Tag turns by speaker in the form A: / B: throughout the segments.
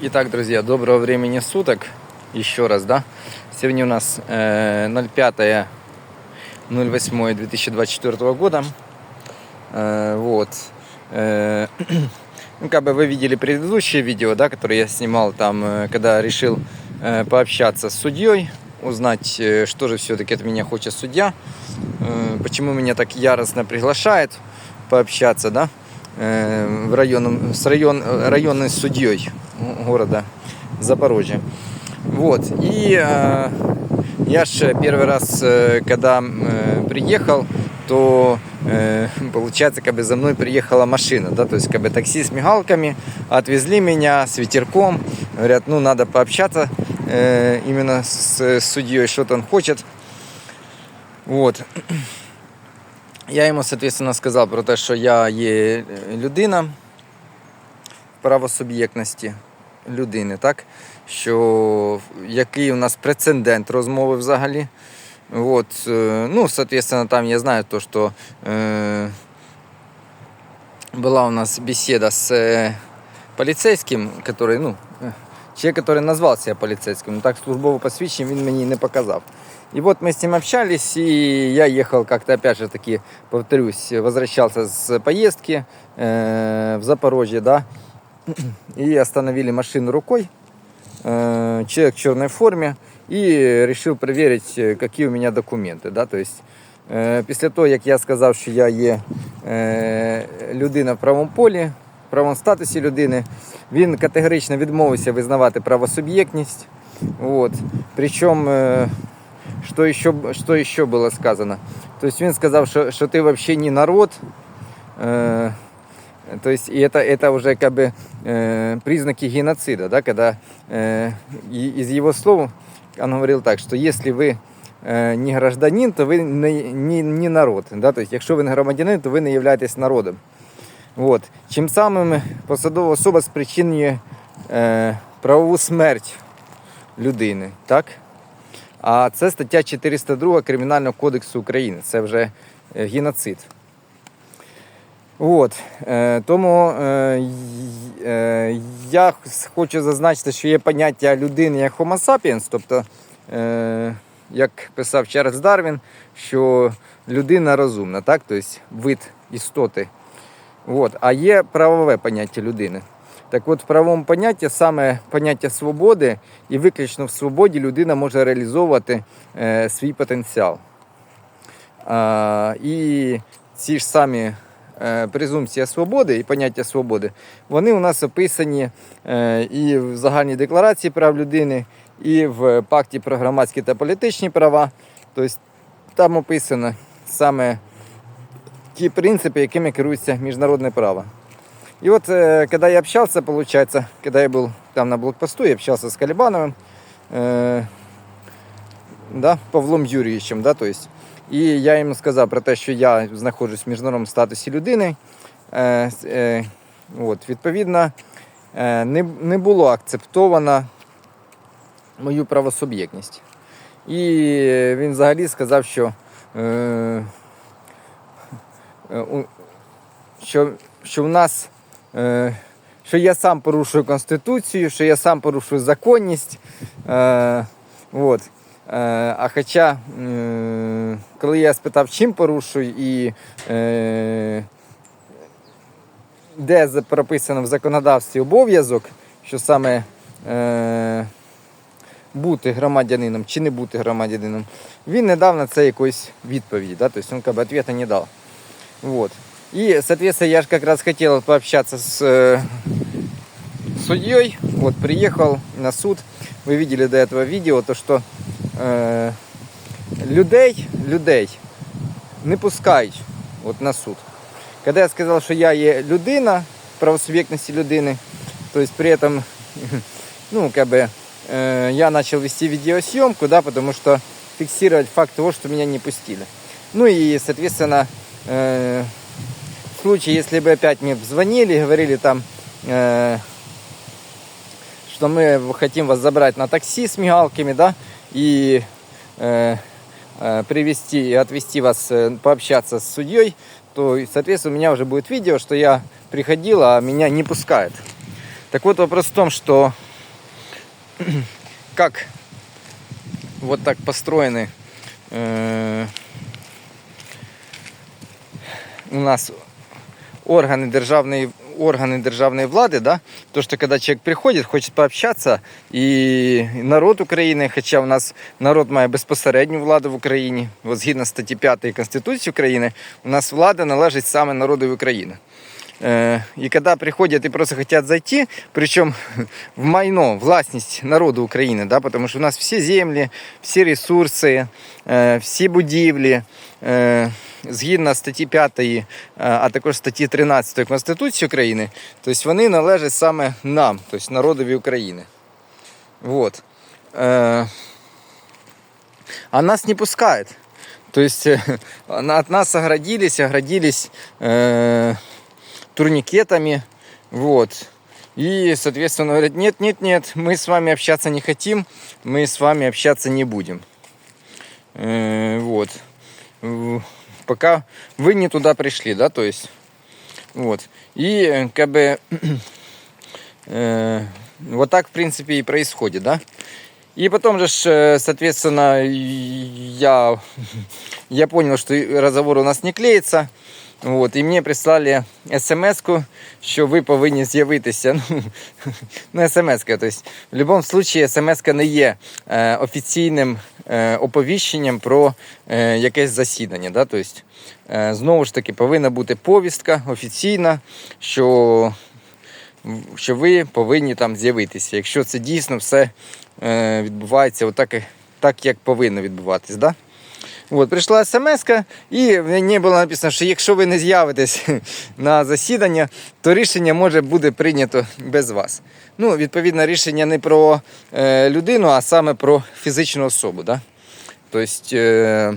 A: Итак, друзья, доброго времени суток. Еще раз, да? Сегодня у нас э, 05 08 2024 года. Э, вот. Э, ну, как бы вы видели предыдущее видео, да, которое я снимал там, э, когда решил э, пообщаться с судьей, узнать, э, что же все-таки от меня хочет судья, э, почему меня так яростно приглашает пообщаться, да, э, в районном, с район, районной судьей города Запорожье. Вот. И э, я же первый раз, э, когда э, приехал, то э, получается, как бы за мной приехала машина, да, то есть как бы такси с мигалками, отвезли меня с ветерком, говорят, ну надо пообщаться э, именно с, с судьей, что-то он хочет. Вот. Я йому, соответственно, сказав про те, що я є е, людина в правосуб'єктності людини, так? Що який у нас прецедент розмови взагалі. Вот, э, ну, соответственно, там я знаю то, что э, была у нас беседа с э, полицейским, который, ну, э, человек, который назвал себя полицейским, но так службовое посвящение він мені не показав. И вот мы с ним общались, и я ехал как-то, опять же таки, повторюсь, возвращался с поездки э, в Запорожье, да, и остановили машину рукой, э, человек в черной форме, и решил проверить, э, какие у меня документы, да, то есть е, після того, як я сказав, що я є е, людина в правому полі, в правому статусі людини, він категорично відмовився визнавати правосуб'єктність. Вот. Причому, е, що ще, що ще було сказано? Тобто він сказав, що, що ти взагалі не народ. Е, то есть и это, это уже как бы э, признаки геноцида, да, когда э, и- из его слов он говорил так, что если вы э, не гражданин, то ви не, не, не народ. Да? Тобто, якщо ви не громадянин, то ви не являєтесь народом. От. Чим самим посадова особа спричинює е, правову смерть людини. Так? А це стаття 402 Кримінального кодексу України. Це вже е, геноцид. От, е, тому е, е, я хочу зазначити, що є поняття людини як Homo sapiens, тобто, е, як писав Чарльз Дарвін, що людина розумна, так? тобто вид істоти. От. А є правове поняття людини. Так от, в правовому понятті саме поняття свободи, і виключно в свободі людина може реалізовувати е, свій потенціал. А, і ці ж самі е, презумпція свободи і поняття свободи, вони у нас описані е, і в загальній декларації прав людини, і в пакті про громадські та політичні права. Тобто там описано саме ті принципи, якими керується міжнародне право. И вот, э, когда я общался, получается, когда я был там на блокпосту, я общался с Калибановым, э, да, Павлом Юрійовичем, да, то есть, і я йому сказав про те, що я знаходжусь в міжнародному статусі людини. Е, е, от, відповідно, е, не, не було акцептовано мою правосуб'єктність. І він взагалі сказав, що, е, е, що, що в нас е, що я сам порушую Конституцію, що я сам порушую законність. Е, от. Е, а хоча, е, коли я спитав, чим порушую і е, де за- прописано в законодавстві обов'язок, що саме е, бути громадянином чи не бути громадянином, він не дав на це якоїсь відповіді. Да? Тобто він как бы, відповіді не дав. Вот. И, соответственно, я же как раз хотел пообщаться с э, судьей. Вот приехал на суд. Вы видели до этого видео, то что э, людей, людей не пускають от на суд. Когда я сказал, что я є людина, правосубъектности людини, есть при этом, ну, как бы, э, я начал вести видеосъемку, да, потому что фиксировать факт того, что меня не пустили. Ну и, соответственно, э, в случае, если бы опять мне звонили, говорили там, э, что мы хотим вас забрать на такси с мигалками, да, и э, э, привести и отвезти вас, э, пообщаться с судьей, то, соответственно, у меня уже будет видео, что я приходил, а меня не пускают. Так вот вопрос в том, что как вот так построены э, у нас органы державной органы державной влады, да, то, что когда человек приходит, хочет пообщаться, і народ України, хоча у нас народ має безпосередню владу в Україні, от згідно статті 5 Конституції України, у нас влада належить саме народу України. Э, И когда приходят и просто хотят зайти, причем в майно, властность народу України, да, потому что у нас всі землі, всі ресурси, э, всі будівлі, е, згідно статті 5, е, а також статті 13 Конституції України, тобто вони належать саме нам, тобто народові України. Вот. Е, А нас не пускают. То есть э, от нас оградились, оградились э, Турникетами. Вот. И, соответственно, говорят, нет, нет, нет, мы с вами общаться не хотим, мы с вами общаться не будем. Э, вот. В- Пока вы не туда пришли, да, то есть. Вот. И э, как бы э, вот так, в принципе, и происходит, да. И потом же, э, соответственно, я, я понял, что разговор у нас не клеится. От, і мені прислали смс-ку, що ви повинні з'явитися. Ну, ну смс-ка. Тобто, в будь-якому випадку смс-ка не є е, офіційним е, оповіщенням про е, якесь засідання. Да? Тобто, е, знову ж таки, повинна бути повістка офіційна, що, що ви повинні там з'явитися. Якщо це дійсно все е, відбувається отак, так, як повинно відбуватись. Да? От, прийшла смс і в ній було написано, що якщо ви не з'явитесь на засідання, то рішення може бути прийнято без вас. Ну, відповідно, рішення не про е, людину, а саме про фізичну особу. Да? Тобто, е,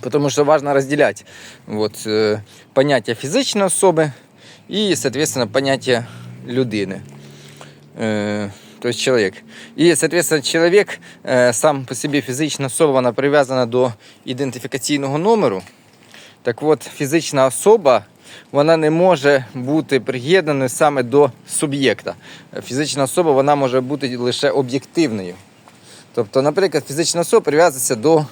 A: потому что важно разделять вот, э, понятие физичной особи и, соответственно, понятие людини. То есть человек. И, соответственно, человек э, сам по себе фізична особа, вона прив'язана до ідентифікаційного номеру. Так от, фізична особа вона не може бути приєднаною саме до суб'єкта. Фізична особа вона може бути лише об'єктивною. Тобто, наприклад, фізична особа прив'язується до,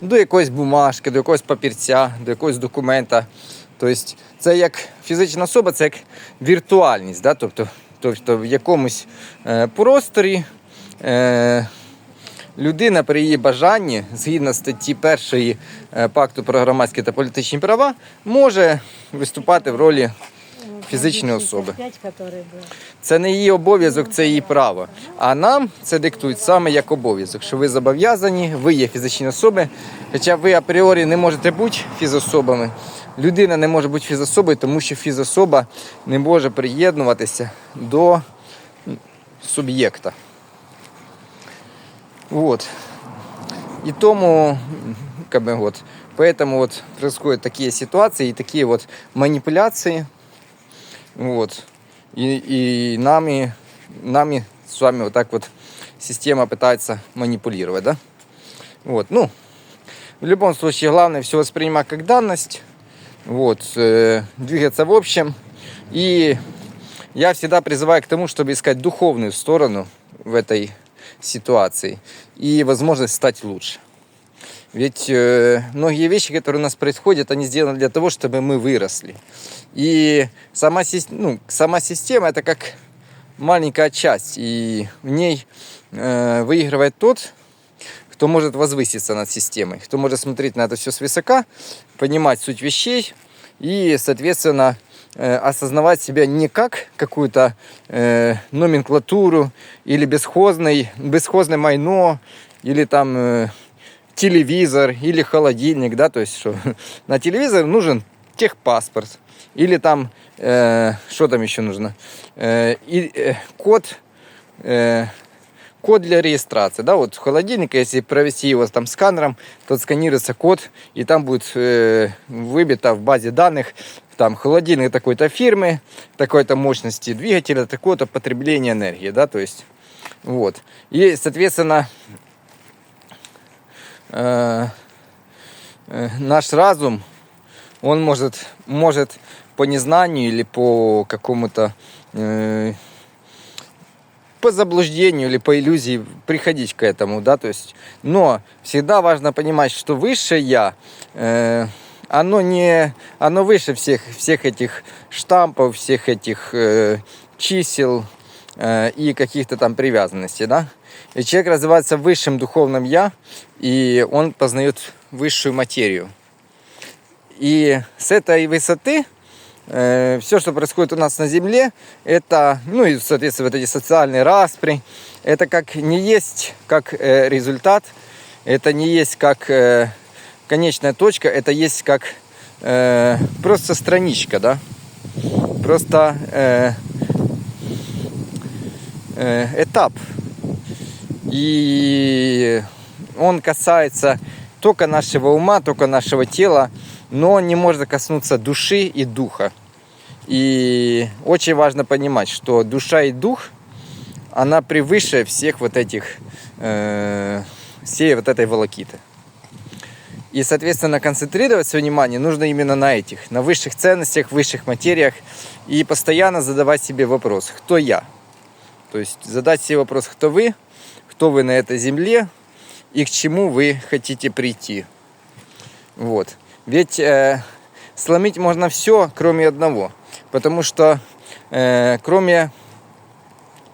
A: до якоїсь бумажки, до якогось папірця, до якогось документа. Тобто, це як фізична особа, це як віртуальність. Да? Тобто, тобто в якомусь е, просторі е, людина при її бажанні, згідно статті 1 е, пакту про громадські та політичні права, може виступати в ролі фізичної особи.
B: 65, который был.
A: Це не її обов'язок, це її право. А нам це диктують саме як обов'язок, що ви зобов'язані, ви є фізичні особи. Хоча ви апріорі не можете бути фізособами Людина не може бути фізособою, тому що фізособа не може приєднуватися до суб'єкта. Вот. И тому, как бы вот, поэтому вот происходят такие ситуации и такие вот манипуляции. Вот. И, и нами, нами с вами вот так вот система пытается манипулировать, да? Вот, ну, в любом случае, главное все воспринимать как данность, вот, э, двигаться в общем. И я всегда призываю к тому, чтобы искать духовную сторону в этой ситуации и возможность стать лучше. Ведь э, многие вещи, которые у нас происходят, они сделаны для того, чтобы мы выросли. И сама, сис- ну, сама система это как маленькая часть, и в ней э, выигрывает тот, кто может возвыситься над системой, кто может смотреть на это все свысока, понимать суть вещей и, соответственно, э, осознавать себя не как какую-то э, номенклатуру или бесхозный, бесхозное майно, или там э, телевизор, или холодильник, да, то есть что на телевизор нужен техпаспорт, или там, э, что там еще нужно, Э, и, э, код, э, код для регистрации, да, вот холодильник, если провести его там сканером, то сканируется код, и там будет э, выбито в базе данных, там холодильник такой-то фирмы, такой-то мощности двигателя, такое-то потребление энергии, да, то есть, вот. И, соответственно, э, э, наш разум, он может, может по незнанию или по какому-то э, по заблуждению или по иллюзии приходить к этому, да, то есть, но всегда важно понимать, что высшее я, э, оно не, оно выше всех, всех этих штампов, всех этих э, чисел э, и каких-то там привязанностей, да. И человек развивается в высшем духовном я, и он познает высшую материю. И с этой высоты э, все, что происходит у нас на Земле, это, ну и, соответственно, вот эти социальные распри, это как не есть как э, результат, это не есть как э, конечная точка, это есть как э, просто страничка, да, просто э, э, этап. И он касается только нашего ума, только нашего тела, но не может коснуться души и духа. И очень важно понимать, что душа и дух, она превыше всех вот этих, э, всей вот этой волокиты. И, соответственно, концентрировать свое внимание нужно именно на этих, на высших ценностях, высших материях. И постоянно задавать себе вопрос, кто я? То есть задать себе вопрос, кто вы, кто вы на этой земле и к чему вы хотите прийти. Вот. Ведь э, сломить можно все, кроме одного. Потому что э, кроме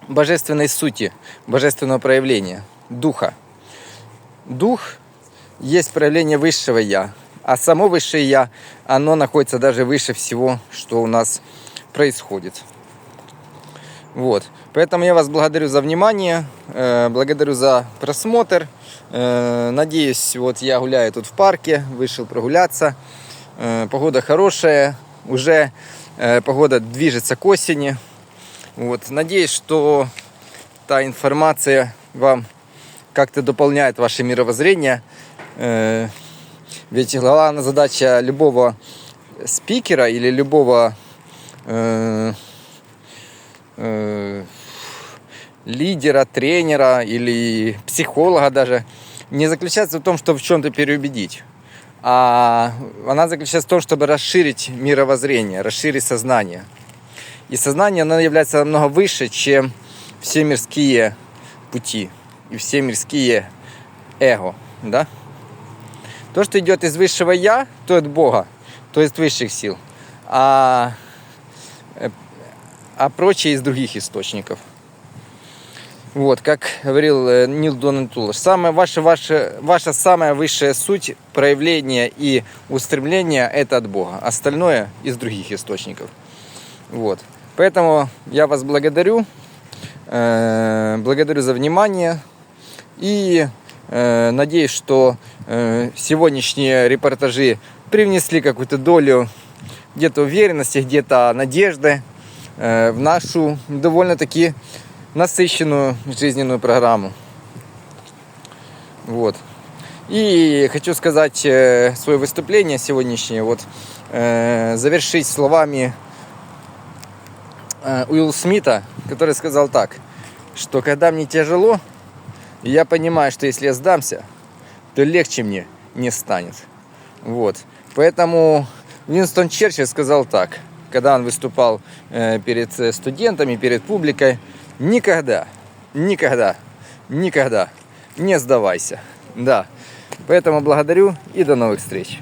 A: божественной сути, божественного проявления, духа, дух есть проявление высшего Я. А само высшее Я, оно находится даже выше всего, что у нас происходит. Вот. Поэтому я вас благодарю за внимание, э, благодарю за просмотр. Э, надеюсь, вот я гуляю тут в парке, вышел прогуляться. Э, погода хорошая, уже погода движется к осени. Вот. Надеюсь, что та информация вам как-то дополняет ваше мировоззрение. Ведь главная задача любого спикера или любого лидера, тренера или психолога даже не заключается в том, чтобы в чем-то переубедить. А она заключается в том, чтобы расширить мировоззрение, расширить сознание. И сознание, оно является намного выше, чем все мирские пути и все мирские эго. Да? То, что идет из высшего я, то от Бога, то есть высших сил. А, э, а прочее из других источников. Вот, как говорил э, Нил Донатулаш, самая ваша, ваша, ваша самая высшая суть, проявление и устремление – это от Бога. Остальное – из других источников. Вот. Поэтому я вас благодарю, э, благодарю за внимание и э, надеюсь, что э, сегодняшние репортажи привнесли какую-то долю где-то уверенности, где-то надежды в нашу довольно-таки насыщенную жизненную программу. Вот. И хочу сказать э, свое выступление сегодняшнее, вот, э, завершить словами э, Уилл Смита, который сказал так, что когда мне тяжело, я понимаю, что если я сдамся, то легче мне не станет. Вот. Поэтому Винстон Черчилль сказал так, когда он выступал э, перед студентами, перед публикой, Никогда, никогда, никогда не сдавайся. Да. Поэтому благодарю и до новых встреч.